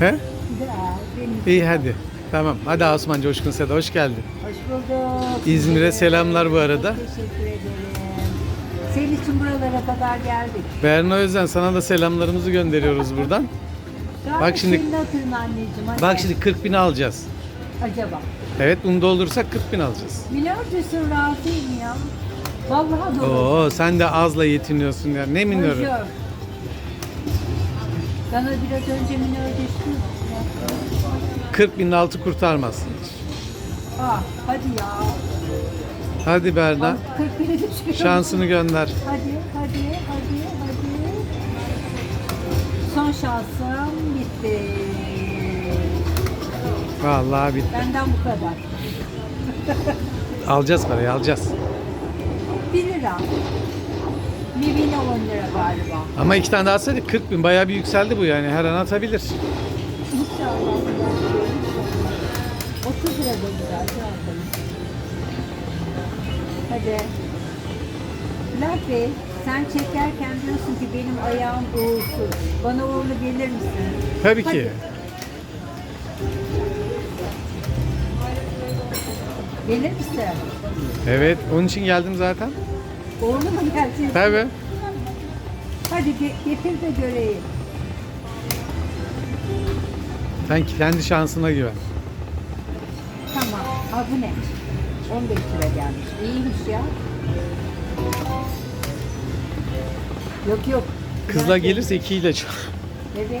He? İyi hadi. Tamam. Hadi Asuman Coşkun Seda hoş geldin. Hoş bulduk. İzmir'e selamlar bu arada. Çok teşekkür ederim. Senin için buralara kadar geldik. Berna Özden sana da selamlarımızı gönderiyoruz buradan. Gayet Bak şimdi- Senin hatırın anneciğim. Hadi. Bak şimdi 40 bin alacağız. Acaba. Evet bunu doldurursak 40 bin alacağız. Minörcüsün razıyım ya. Vallahi doğru. Oo sen de azla yetiniyorsun ya. Ne minörü? Bonjour. Sana biraz önce minör düştüm. 40 binin altı kurtarmaz. Ah, hadi ya. Hadi Berna. Al, 40 bini düşüyor. Şansını gönder. Hadi, hadi, hadi, hadi. Son şansım bitti. Vallahi bitti. Benden bu kadar. Alacağız parayı alacağız. 1 lira. Bir bin 10 lira galiba. Ama iki tane daha atsaydık 40 bin bayağı bir yükseldi bu yani. Her an atabilir. İnşallah. 30 lira da güzel. Hadi. Bülent Bey, sen çekerken diyorsun ki benim ayağım uğursuz. Bana uğurlu gelir misin? Tabii ki. Gelir misin? Evet onun için geldim zaten. Uğurlu mu geleceksin? Tabii. Hadi ge- getir de göreyim. Sen kendi şansına güven. Tamam. Ha bu ne? 15 lira gelmiş. İyiymiş ya. Yok yok. Kızla Bey. gelirse iki ile çok. Evet.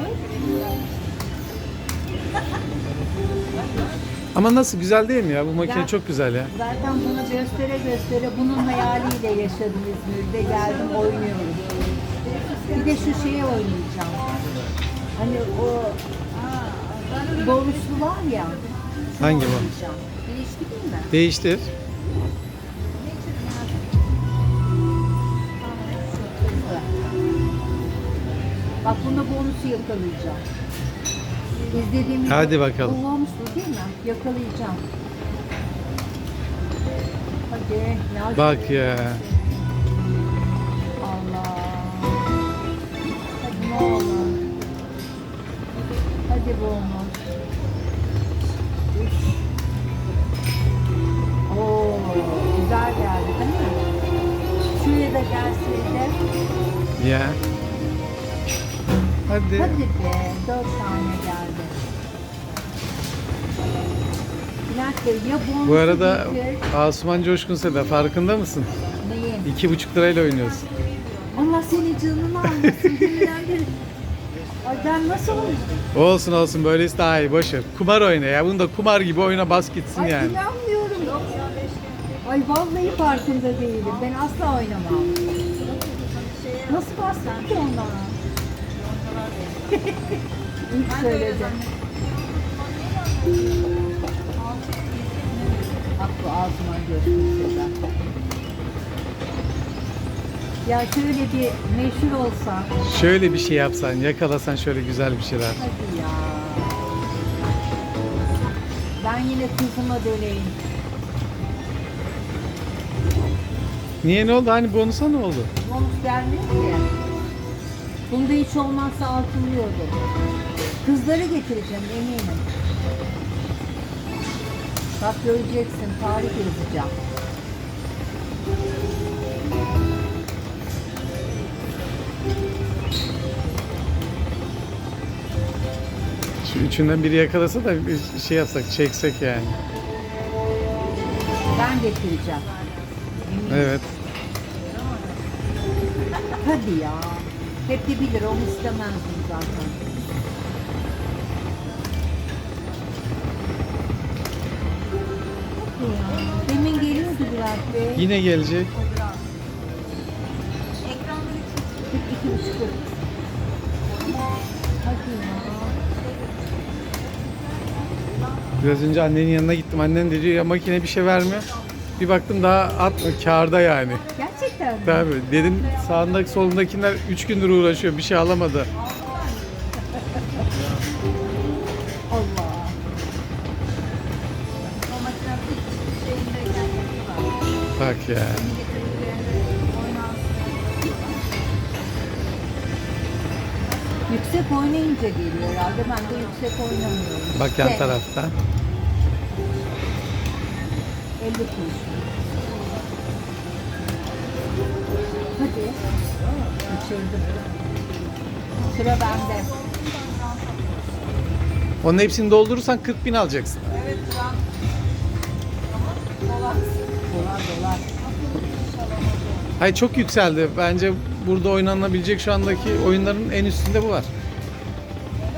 Ama nasıl güzel değil mi ya? Bu makine Güzel. çok güzel ya. Zaten bunu göstere göstere bunun hayaliyle yaşadım İzmir'de. Geldim oynuyorum. Bir de şu şeye oynayacağım. Hani o doğruşlu var ya. şunu Hangi bu? oynayacağım. Değişti değil mi? Değiştir. Bak bunda bonusu yakalayacağım. İzlediğim Hadi bakalım. Bu bonuslu değil mi? Yakalayacağım. Hadi. acele. Bak ya. Allah. Hadi ne olur. Hadi bonus. Üç. Oo, güzel geldi değil mi? Şuraya da gelseydi. Ya. Hadi. Hadi be, dört tane geldi. Bu arada. Asuman Coşkun Seda farkında mısın? Neyi? İki buçuk lirayla oynuyorsun. Allah senin canını almasın. Ay ben nasıl oynayayım? Olsun olsun böylesi daha iyi boş ver. Kumar oyna ya. Bunu da kumar gibi oyna bas gitsin Ay yani. inanmıyorum. Ay vallahi farkında değilim. Ben asla oynamam. Nasıl bastın ki ondan? İlk söyledim. Bu ağzıma gözüküyor. Ya şöyle bir meşhur olsa. Şöyle bir şey yapsan, yakalasan şöyle güzel bir şeyler. Hadi ya. Ben yine kızıma döneyim. Niye ne oldu? Hani bonusa ne oldu? Bonus gelmiyor ki. Bunda hiç olmazsa altınlıyordu. Kızları getireceğim eminim. Bak göreceksin tarih yazacağım. Şu üçünden biri yakalasa da bir şey yapsak, çeksek yani. Ben getireceğim. Eminim. Evet. Hadi ya. Hep de bilir onu istemezdim zaten. Yine gelecek. Biraz önce annenin yanına gittim. Annen de diyor ya makine bir şey vermiyor. Bir baktım daha atma kârda yani. Gerçekten mi? Tabii dedim sağındaki solundakiler 3 gündür uğraşıyor bir şey alamadı. Ya. Yüksek oynayınca geliyor herhalde. Ben de yüksek oynamıyorum. Bak yan İşte tarafta. 50 kuruş. Hadi. Kaçırdım. Sıra bende. Onun hepsini doldurursan 40 bin alacaksın. Dolar dolar. Hayır çok yükseldi. Bence burada oynanabilecek şu andaki oyunların en üstünde bu var.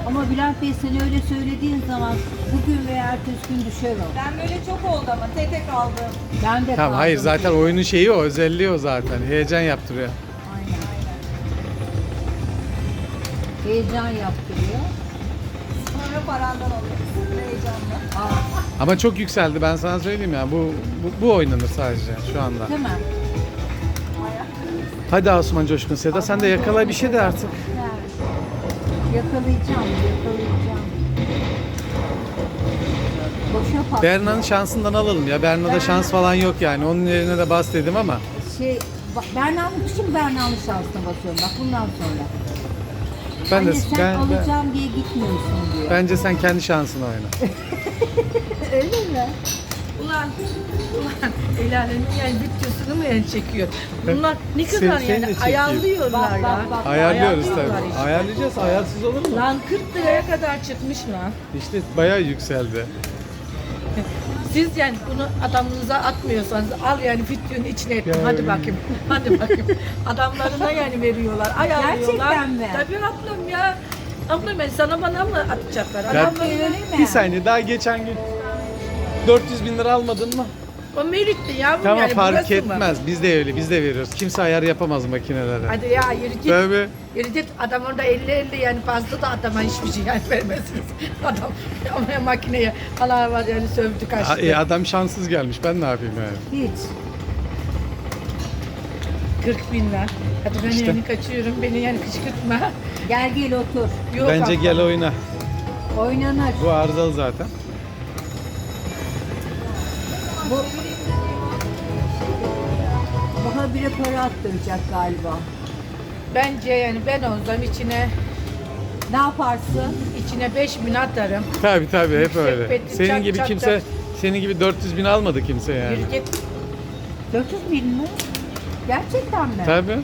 Ama Bülent Bey sen öyle söylediğin zaman bugün veya ertesi gün düşer o. Ben böyle çok oldu ama tek tek aldım. Ben de Tamam hayır kaldım. zaten oyunun şeyi o, özelliği o zaten. Heyecan yaptırıyor. Aynen. Heyecan yaptırıyor. Sonra parandan alıyoruz. Heyecanla. Aa, Ama çok yükseldi ben sana söyleyeyim ya. Bu bu, bu oynanır sadece şu anda. değil mi? Hadi Asuman Coşkun Seda sen de yakala bir şey de artık. Yakalayacağım, yakalayacağım. Boşa. Berna'nın şansından alalım ya. Berna'da şans falan yok yani. Onun yerine de bas dedim ama. Şey, Berna'nın kışın Berna'nın şansına basıyorum bak bundan sonra. Ben de Anne sen ben, ben- alacağım diye gitmiyorsun diyor. bence sen kendi şansını oyna. Öyle mi? Ulan, ulan el alemin yani bütçesini mi yani çekiyor? Bunlar ne Seni- kadar seni de yani çekiyor. ayarlıyorlar Bak, ya. bak, bak. Ayarlıyoruz Ayarlıyorlar tabii. işte. Ayarlayacağız. Ayarsız olur mu? Lan 40 liraya kadar çıkmış lan. İşte bayağı yükseldi. Siz yani bunu adamınıza atmıyorsanız al yani videonun içine et. Ya. Hadi bakayım. Hadi bakayım. Adamlarına yani veriyorlar. Ayarlıyorlar. Gerçekten mi? Tabii ablam ya. Ablam ben sana bana mı atacaklar? Ya- Adamlarına? Bir saniye daha geçen gün 400 bin lira almadın mı? O meritti yavrum Tamam yani fark burası mı? etmez. Biz de öyle. Biz de veriyoruz. Kimse ayar yapamaz makinelere. Hadi ya yürü git. Tabii. Yürü git adam orada 50-50 yani fazla da adama hiçbir şey yani vermezsiniz. Adam ama makineye Allah var yani sövdü A- kaçtı. e, adam şanssız gelmiş. Ben ne yapayım yani? Hiç. 40 bin ver. Hadi ben İşte. yani kaçıyorum beni yani kışkırtma. Gel gel otur. Yok Bence abla. gel oyna. Oynanır. Bu arızalı zaten. Bu bu habire para attıracak galiba. Bence yani ben olsam içine Ne yaparsın? içine 5 bin atarım. Tabii tabii hep öyle. betli, Senin çat gibi çat kimse çat. senin gibi 400 bin almadı kimse yani. Git. 400 bin mi? Gerçekten mi? Tabii.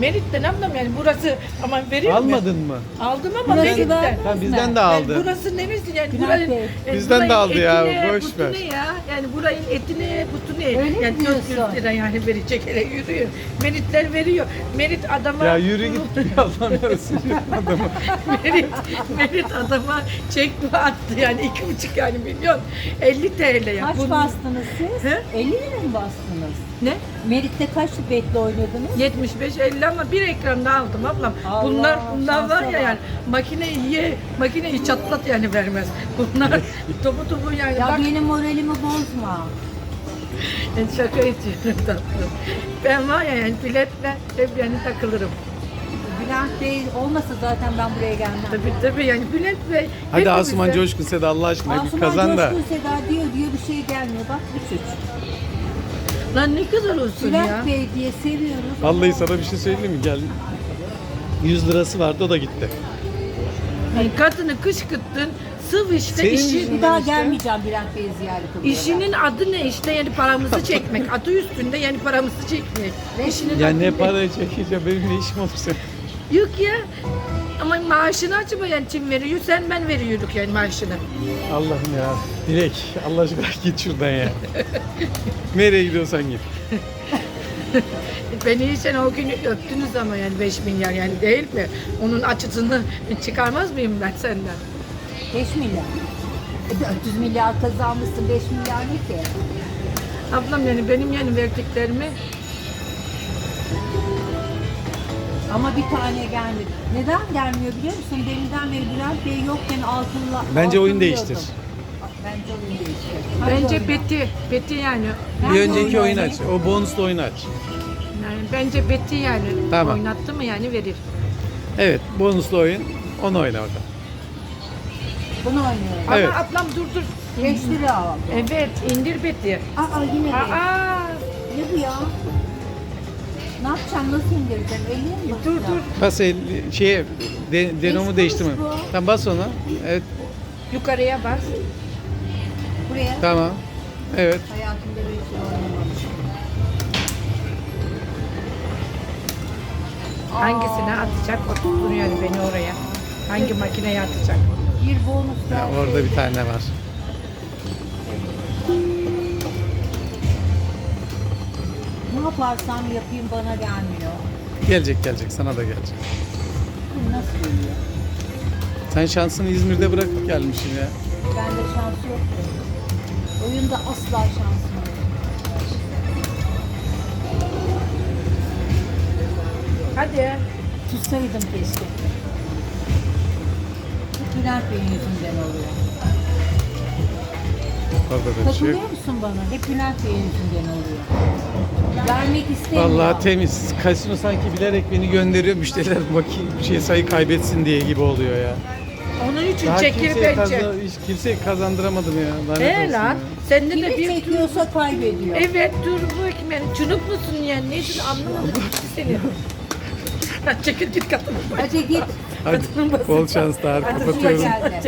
Merit'ten ablam yani burası ama verir mi? Almadın mı? Aldım ama Burası Merit'ten. var. Ha, bizden de Yani aldı. burası neresi yani buranın, Bey. yani Bizden de aldı ya, etine, boş butu ver. ne ya? Yani burayın etine butu ne? Öyle mi yani 400 diyorsun? lira yani verecek hele yürüyor. Meritler veriyor. Merit adama Ya yürü git arası adamı. Merit, Merit adama çek mi attı yani iki buçuk yani milyon 50 TL ya. Kaç Bunun- bastınız siz? He? 50 lira mı bastınız? Ne? Merit'te kaç betli oynadınız? 75 50 ama bir ekranda aldım ablam. Allah, bunlar bunlar var ya yani makineyi ye, makineyi çatlat yani vermez. Bunlar topu topu yani Ya bak benim moralimi bozma. yani şaka ediyorum tatlım. Ben var ya yani biletle hep yani takılırım. Bülent Bey olmasa zaten ben buraya gelmem. Tabii tabii yani Bülent Bey Hadi Asuman Coşkun Seda Allah aşkına bir Asuman kazan da. Coşkun Seda diyor diyor bir şey gelmiyor. Bak üç üç. Lan ne güzel olsun Bülent ya. Bey diye seviyoruz. Vallahi sana bir şey söyleyeyim mi? Gel. 100 lirası vardı o da gitti. Yani kadını kışkırttın sırf işte Senin işi, yüzünden Bir daha işte. gelmeyeceğim Bülent Bey'i ziyaret buraya. işinin adı ne işte yani paramızı çekmek. Adı üstünde yani paramızı çekmek. İşinin Ya adı ne para çekeceğim benim ne işim olur senin? Yok ya. Ama maaşını acaba yani kim veriyor? Sen ben veriyorduk yani maaşını. Allah'ım ya. Dilek Allah aşkına git şuradan ya. Nereye gidiyorsan git. Beni sen o gün öptünüz ama yani 5 milyar yani değil mi? Onun açısını çıkarmaz mıyım ben senden? 5 milyar. E, 400 milyar kazanmışsın 5 milyar ne ki? Ablam yani benim yani verdiklerimi Ama bir tane gelmedi. Neden gelmiyor biliyor musun? Deminden beri Bülent Bey yokken altınla Bence oyun değiştir. Bence oyun değiştir. Hangi bence oyun? Beti, Beti yani. Bir önceki oyun oyun aç. O bonuslu oyunu aç. yani bence Beti yani Tamam. oynattı mı yani verir. Evet bonuslu oyun. Onu oyna bakalım. Bunu oynuyorum. Ama Evet. ablam dur dur. 5 lira al. Evet indir Beti. Aa yine de. Aa, Ne bu ya? Ne yapacağım? Nasıl indireceğim? Eliye mi Dur basacağım? dur. Bas el, şeye de, denomu değiştirme. bu. Tamam bas ona. Evet Yukarıya bas. Buraya. tamam. Evet. Hayatımda böyle şey olmamış. Hangisine atacak? O tutturuyor yani beni oraya. Hangi makineye atacak? Bir bonus Ya daha. orada bir tane var. Ne yaparsam yapayım bana gelmiyor. Gelecek gelecek sana da gelecek. Nasıl geliyor? Sen şansını İzmir'de bırakıp gelmişsin ya. Bende şans yok. Oyunda asla şansım yok. Hadi. Tutsaydım keşke. Bu Bülent Bey'in yüzünden oluyor. Da bir şey Katılıyor yok. musun bana? Hep Bülent Bey'in yüzünden oluyor. Vermek istemiyor. Vallahi temiz. Kasino sanki bilerek beni gönderiyor müşteriler bakayım şey sayı kaybetsin diye gibi oluyor ya. Onun için Daha çekir kimseye, bence. kazan, hiç kimseye kazandıramadım ya. Lanet He olsun lan. ya. Sende Kimi de bir... çekiyorsa kaybediyor. Evet dur bakayım yani. Çınık mısın yani? Neyse anlamadım seni. Çekil git kadın. Hadi git. Hadi bol şanslar. Hadi Kapatıyorum. geldi.